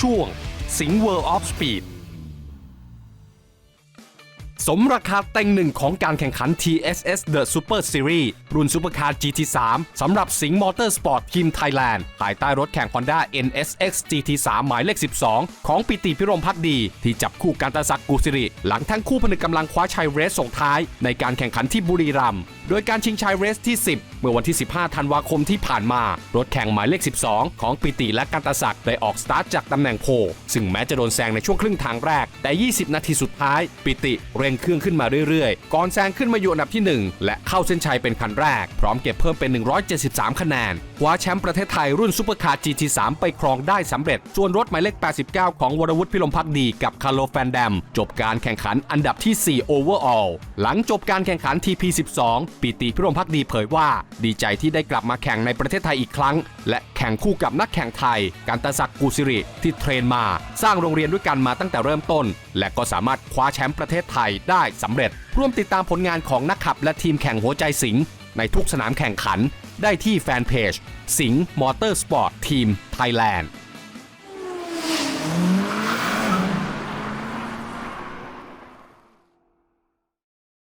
ช่วง สิง World of Speed สมราคาเต็งหนึ่งของการแข่งขัน TSS The Super Series รุ่นซูเปอร์คาร์ GT3 สำหรับสิงห์มอเตอร์สปอร์ตทีมไทยแลนด์ภายใต้รถแข่ง Honda NSX GT3 หมายเลข 12 ของปิติพิรมพักดี ที่จับคู่กันตะศักกุสิริ หลังทั้งคู่ผนึกกำลังคว้าชัยเรสส่งท้ายในการแข่งขันที่บุรีรัมย์ โดยการชิงชัยเรสที่ 10 เมื่อวันที่ 15 ธันวาคมที่ผ่านมา รถแข่งหมายเลข 12 ของปิติและกันตศักดิ์ได้ออกสตาร์ทจากตำแหน่งโพลซึ่งแม้จะโดนแซงในช่วงครึ่งทางแรก แต่ 20 นาทีสุดท้าย ปิติเร่งเครื่องขึ้นมาเรื่อยๆ ก่อนแซงขึ้นมาอยู่อันดับที่ 1 และเข้าเส้นชัยเป็นคันแรก พร้อมเก็บเพิ่มเป็น 173 คะแนนคว้าแชมป์ประเทศไทยรุ่นซูเปอร์คาร์ GT3 ไปครองได้สำเร็จ ส่วนรถหมายเลข 89 ของวรวุฒิพิรมพักดีกับคาร์โลแฟนแดมจบการแข่งขันอันดับที่4 overall หลังจบการแข่งขัน TP12 ปิติพิรมพักดีเผยว่า ดีใจที่ได้กลับมาแข่งในประเทศไทยอีกครั้ง และแข่งคู่กับนักแข่งไทย การตะศักดิ์กูสิริที่เทรนมา สร้างโรงเรียนด้วยกันมาตั้งแต่เริ่มต้น และก็สามารถคว้าแชมป์ประเทศไทยได้สำเร็จ ร่วมติดตามผลงานของนักขับและทีมแข่งหัวใจสิงห์ในทุกสนามแข่งขัน ได้ที่แฟนเพจสิงห์มอเตอร์สปอร์ตทีมไทยแลนด์